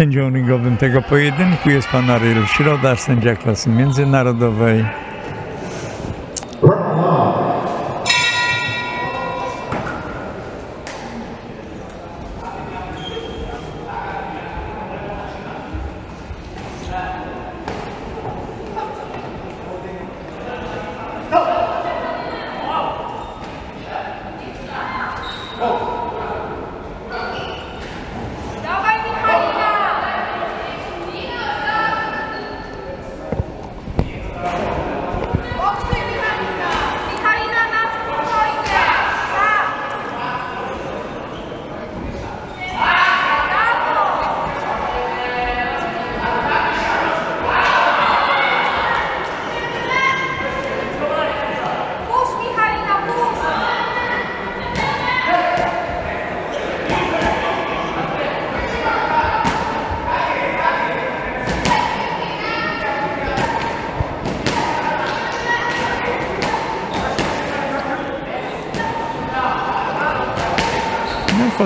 Sędzią ringowym tego pojedynku jest pan Aryl Środa, sędzia klasy międzynarodowej.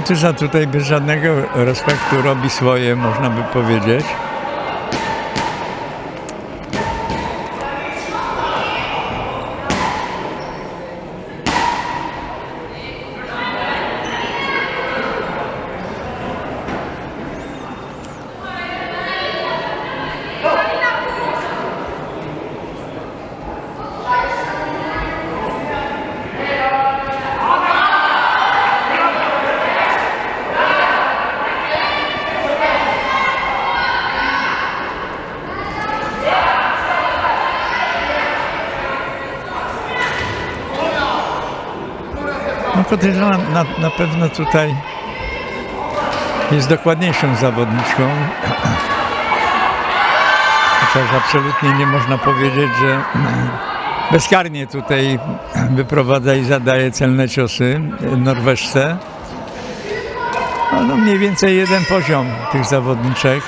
Kotyza tutaj bez żadnego respektu robi swoje, można by powiedzieć. No Kotyza na, na, pewno tutaj jest dokładniejszą zawodniczką. Chociaż absolutnie nie można powiedzieć, że bezkarnie tutaj wyprowadza i zadaje celne ciosy Norweszce. No, no mniej więcej jeden poziom tych zawodniczek.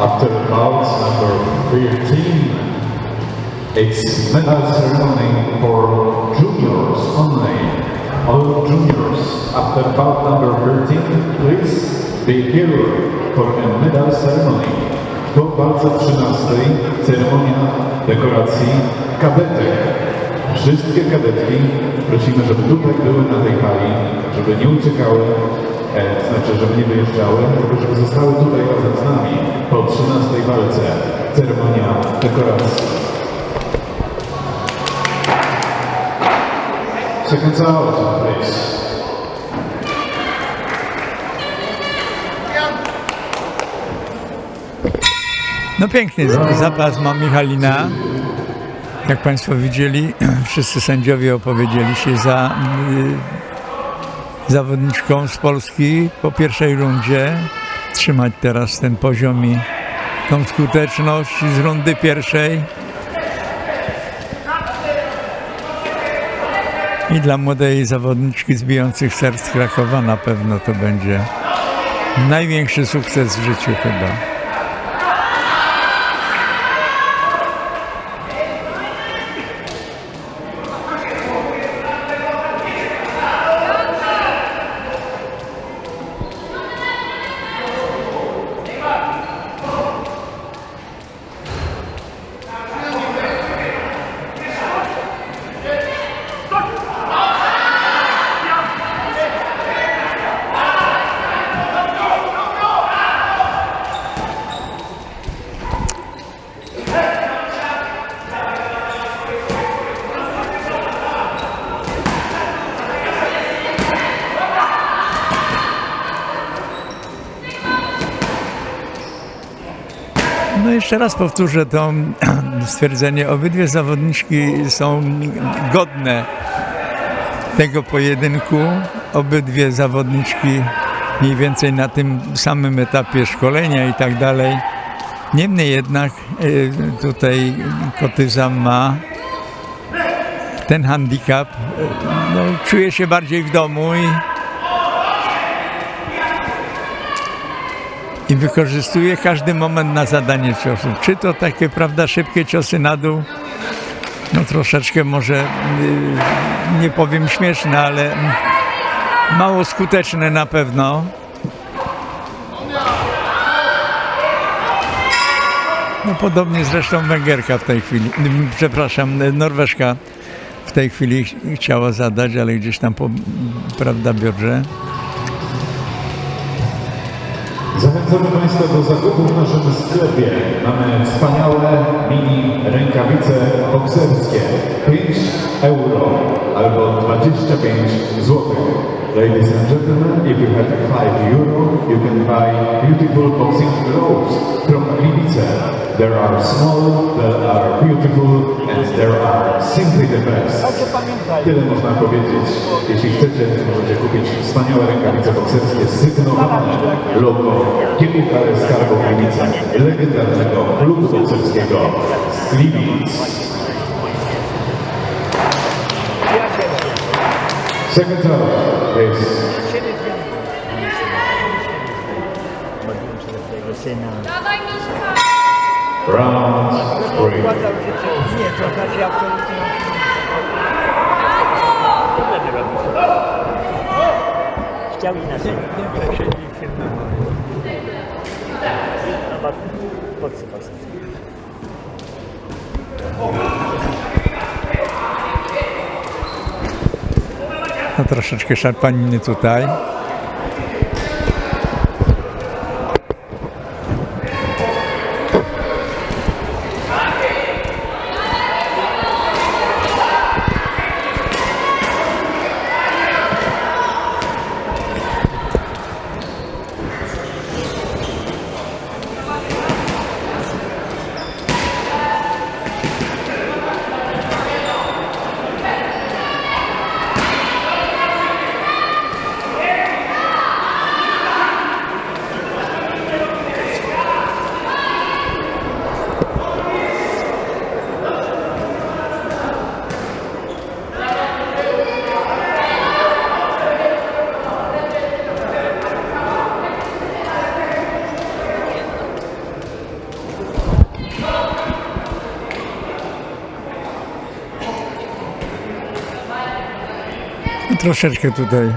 After bout number 13, it's medal ceremony for juniors only. All juniors, after bout number 13, please be here for a medal ceremony. Po walce 13 ceremonia dekoracji kadetek. Wszystkie kadetki prosimy, żeby tutaj były na tej hali, żeby nie uciekały, e, znaczy, żeby nie wyjeżdżały, tylko żeby zostały tutaj razem z nami po 13 walce. Ceremonia dekoracji. Seconds out, please. No piękny zapas ma Michalina. Jak Państwo widzieli, wszyscy sędziowie opowiedzieli się za y, zawodniczką z Polski po pierwszej rundzie. Trzymać teraz ten poziom i tą skuteczność z rundy pierwszej. I dla młodej zawodniczki z bijących serc Krakowa na pewno to będzie największy sukces w życiu chyba. No jeszcze raz powtórzę to stwierdzenie. Obydwie zawodniczki są godne tego pojedynku. Obydwie zawodniczki mniej więcej na tym samym etapie szkolenia i tak dalej. Niemniej jednak y, tutaj Kotyza ma ten handicap. y, No, czuje się bardziej w domu i i wykorzystuje każdy moment na zadanie ciosów. Czy to takie, prawda, szybkie ciosy na dół, no troszeczkę może, y, nie powiem śmieszne, ale mało skuteczne na pewno. No podobnie zresztą Węgierka w tej chwili, mm, przepraszam, y, Norweżka w tej chwili ch- chciała zadać, ale gdzieś tam po, prawda, biodrze. Zachęcamy Państwa do zakupów w naszym sklepie. Mamy wspaniałe mini rękawice bokserskie. 5 euro albo 25 zł. Ladies and gentlemen, if you have 5 euro, you can buy beautiful boxing gloves from Gliwice. There are small, there are beautiful, and there are simply the best. Tyle można powiedzieć. Jeśli chcecie, możecie kupić wspaniałe rękawice bokserskie sygnowane logo GUKS Cargo Gliwice, legendarnego klubu bokserskiego z Gliwic. Second out is Modliłem się do twojego syna. Dawaj Miśka! round three. Nie, to znaczy absolutnie. Co będę robił? Chciał inaczej. No, bo podsypał sobie. No troszeczkę szarpaniny tutaj. Troszeczkę tutaj.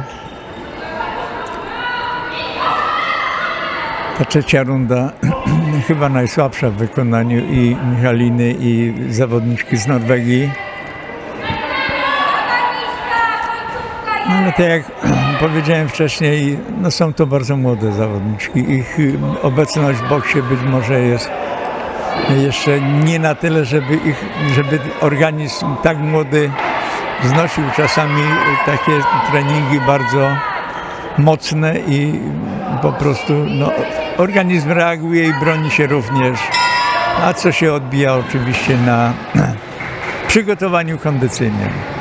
Ta trzecia runda chyba najsłabsza w wykonaniu i Michaliny i zawodniczki z Norwegii. No ale tak jak powiedziałem wcześniej, no są to bardzo młode zawodniczki. Ich y, obecność w boksie być może jest jeszcze nie na tyle, żeby ich, żeby organizm tak młody znosił czasami takie treningi bardzo mocne i po prostu no, organizm reaguje i broni się również, a co się odbija oczywiście na przygotowaniu kondycyjnym.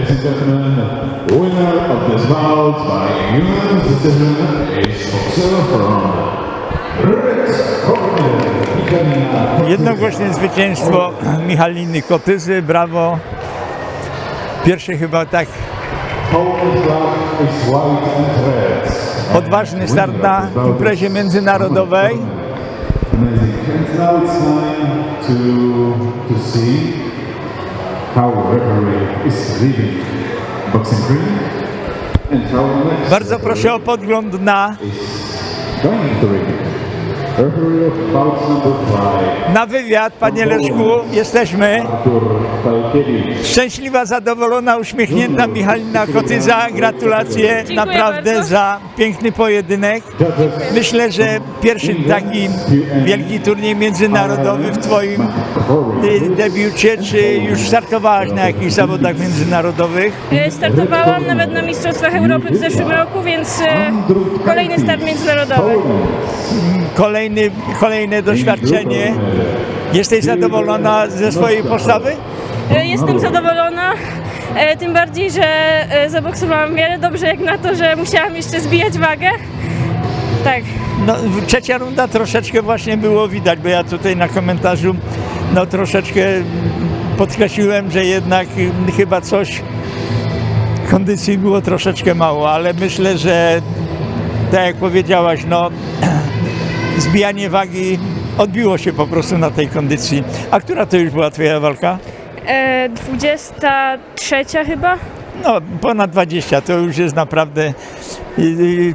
Ladies and gentlemen, winner of this bout by unanimous decision is boxer from Jednogłośne zwycięstwo Michaliny Kotyzy, brawo. Pierwszy chyba tak odważny start na imprezie międzynarodowej. Amazing. And now it's time to, to see Bardzo proszę o podgląd na, na wywiad, panie Leszku. Jesteśmy. Szczęśliwa, zadowolona, uśmiechnięta Michalina Kotyza. Gratulacje naprawdę bardzo. za piękny pojedynek. Myślę, że pierwszy taki wielki turniej międzynarodowy w Twoim debiucie. Czy już startowałaś na jakichś zawodach międzynarodowych? E, Startowałam nawet na Mistrzostwach Europy w zeszłym roku, więc e, kolejny start międzynarodowy. Kolejny, kolejne doświadczenie. Jesteś zadowolona ze swojej postawy? E, Jestem zadowolona. E, tym bardziej, że e, zaboksowałam w miarę dobrze jak na to, że musiałam jeszcze zbijać wagę. Tak. No, trzecia runda troszeczkę właśnie było widać, bo ja tutaj na komentarzu no troszeczkę podkreśliłem, że jednak chyba coś kondycji było troszeczkę mało, ale myślę, że tak jak powiedziałaś, no zbijanie wagi odbiło się po prostu na tej kondycji. A która to już była twoja walka? E, 23 chyba. No, ponad 20 to już jest naprawdę,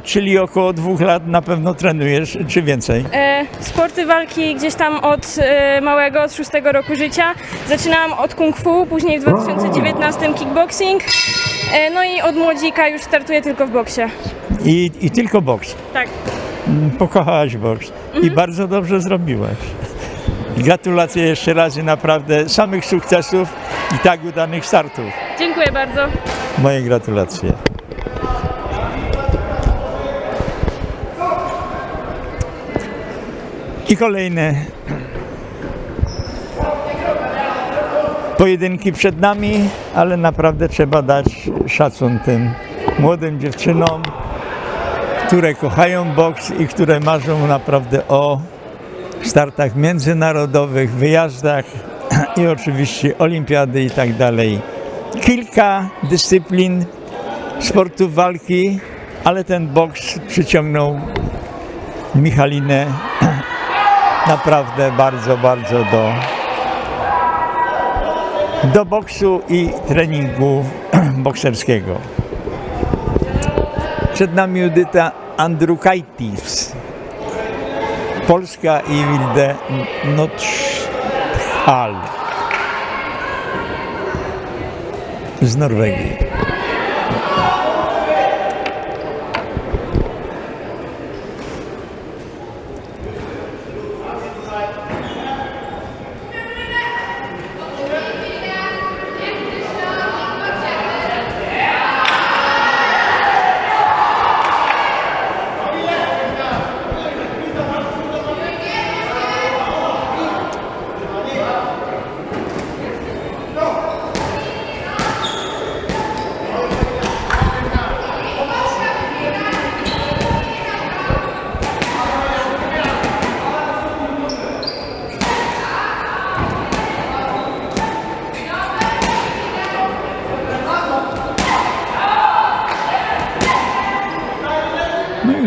czyli około dwóch lat na pewno trenujesz, czy więcej. E, sporty walki gdzieś tam od e, małego, od szóstego roku życia. Zaczynałam od kung fu, później w 2019 kickboxing. E, no i od młodzika już startuję tylko w boksie. I, i tylko boks. Tak. Pokochałaś boks i bardzo dobrze zrobiłaś. Gratulacje jeszcze raz i naprawdę samych sukcesów i tak udanych startów. Dziękuję bardzo. Moje gratulacje. I kolejne pojedynki przed nami, ale naprawdę trzeba dać szacun tym młodym dziewczynom, które kochają boks i które marzą naprawdę o startach międzynarodowych, wyjazdach i oczywiście olimpiady i tak dalej. Kilka dyscyplin sportów walki, ale ten boks przyciągnął Michalinę naprawdę bardzo, bardzo do, do boksu i treningu bokserskiego. Przed nami Judyta Andrukaitis. Polska i Wilde Notchal z Norwegii.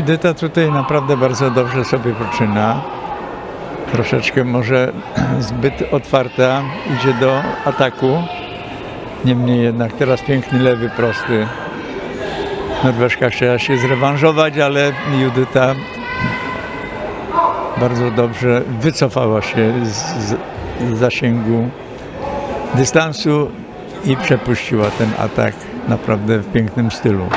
Judyta tutaj naprawdę bardzo dobrze sobie poczyna. Troszeczkę może zbyt otwarta idzie do ataku. Niemniej jednak teraz piękny lewy prosty. Norweszka chciała się zrewanżować, ale Judyta bardzo dobrze wycofała się z, z zasięgu dystansu i przepuściła ten atak naprawdę w pięknym stylu.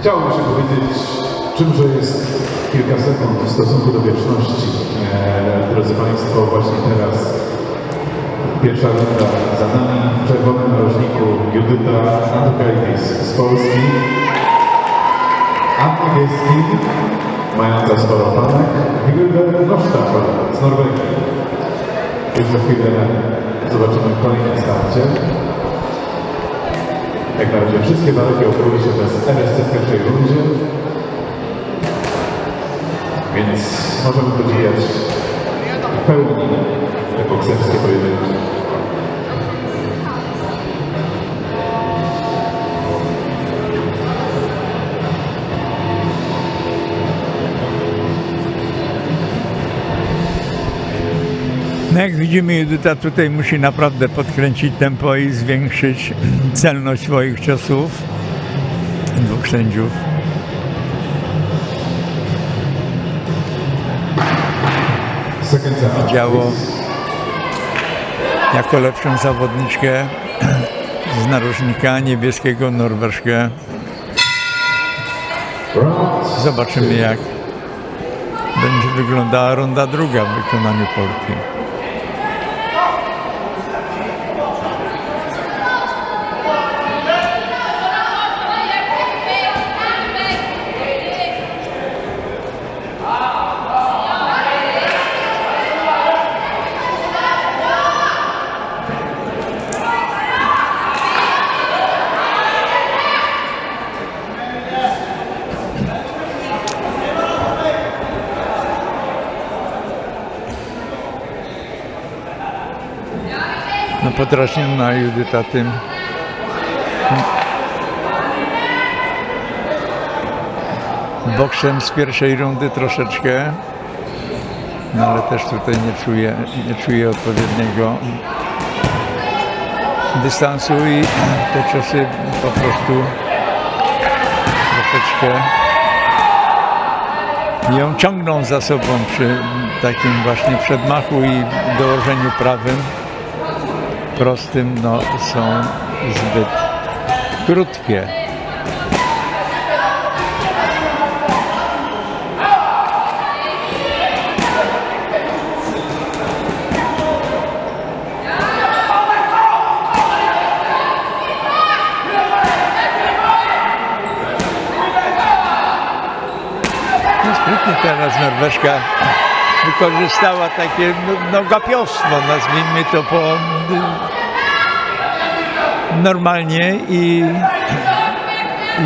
Chciałbym się powiedzieć, czymże jest kilka sekund w stosunku do wieczności. E, drodzy Państwo, właśnie teraz pierwsza runda za nami. W czerwonym narożniku Judyta Andrukaitis z Polski. A w niebieskim, mająca sporo Wilde Nosztapel z Norwegii. Już za chwilę zobaczymy kolejne starcie. Jak na razie wszystkie walki odbyły się bez RSC w pierwszej rundzie. Więc możemy podziwiać w pełni te bokserskie pojedynki. Jak widzimy, Judyta tutaj musi naprawdę podkręcić tempo i zwiększyć celność swoich ciosów. Dwóch sędziów. Second out. Działo jako lepszą zawodniczkę z narożnika niebieskiego Norweszkę. Zobaczymy jak będzie wyglądała runda druga w wykonaniu Polki. Podrażniona Judyta tym. Boksem z pierwszej rundy troszeczkę. No ale też tutaj nie czuję, nie czuję odpowiedniego dystansu i te ciosy po prostu troszeczkę ją ciągną za sobą przy takim właśnie przedmachu i dołożeniu prawym prostym no, są zbyt krótkie. No teraz Norweszka wykorzystała takie no, no gapiostwo, nazwijmy to po normalnie i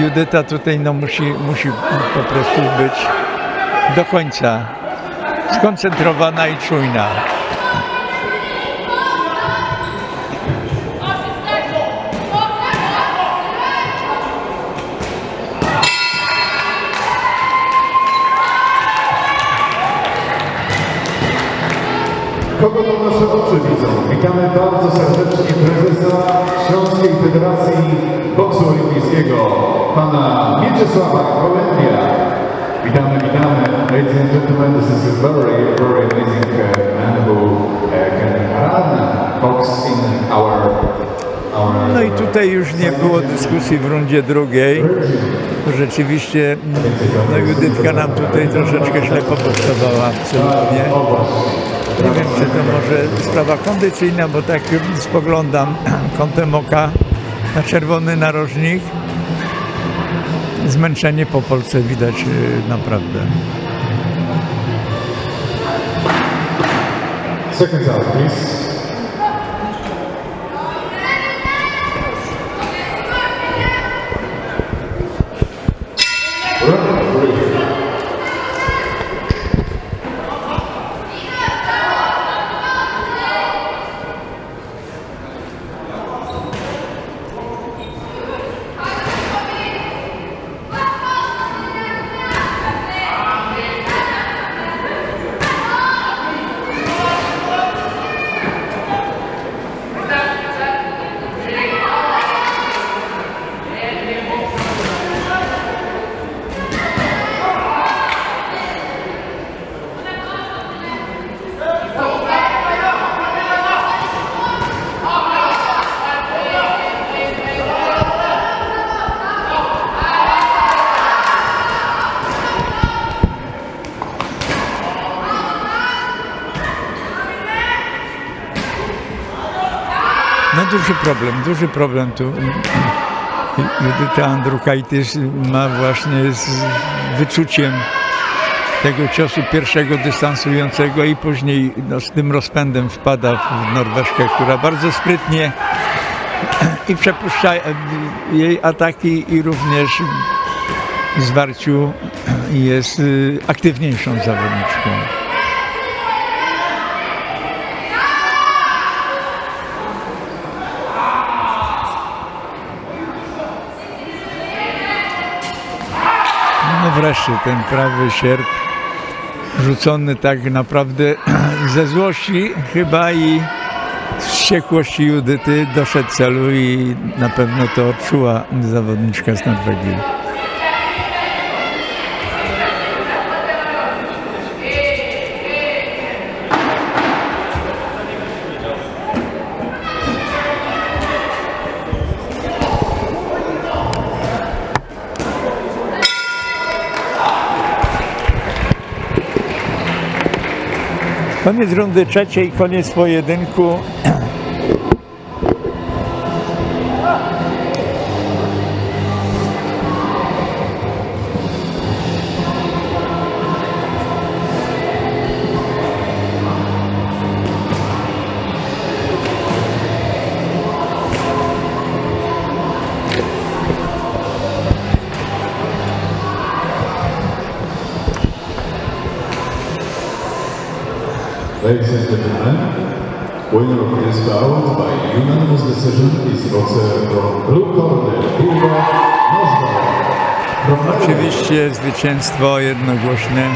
Judyta tutaj no musi, musi po prostu być do końca skoncentrowana i czujna. Kogo to nasze oczy widzą? Witamy bardzo serdecznie prezesa Śląskiej Federacji Boksu Olimpijskiego, pana Mieczysława Gołębia. Witamy, witamy. Ladies and gentlemen, this is a very, very amazing uh, man who uh, can run box in our, No i tutaj już nie było dyskusji w rundzie drugiej. Rzeczywiście no Judytka nam tutaj troszeczkę źle poboksowała absolutnie. Nie wiem, czy to może sprawa kondycyjna, bo tak spoglądam kątem oka na czerwony narożnik. Zmęczenie po Polsce widać y, naprawdę. Seconds out, please. No duży problem, duży problem tu. Judyta Andrukaitis ma właśnie z wyczuciem tego ciosu pierwszego dystansującego i później no, z tym rozpędem wpada w Norweszkę, która bardzo sprytnie i przepuszcza jej ataki i również w zwarciu jest aktywniejszą zawodniczką. Wreszcie ten prawy sierp rzucony tak naprawdę ze złości chyba i z wściekłości Judyty doszedł celu i na pewno to odczuła zawodniczka z Norwegii. Koniec rundy trzeciej, koniec pojedynku. Ladies and gentlemen, Winner of this bout by unanimous decision is boxer from blue corner. Oczywiście zwycięstwo jednogłośne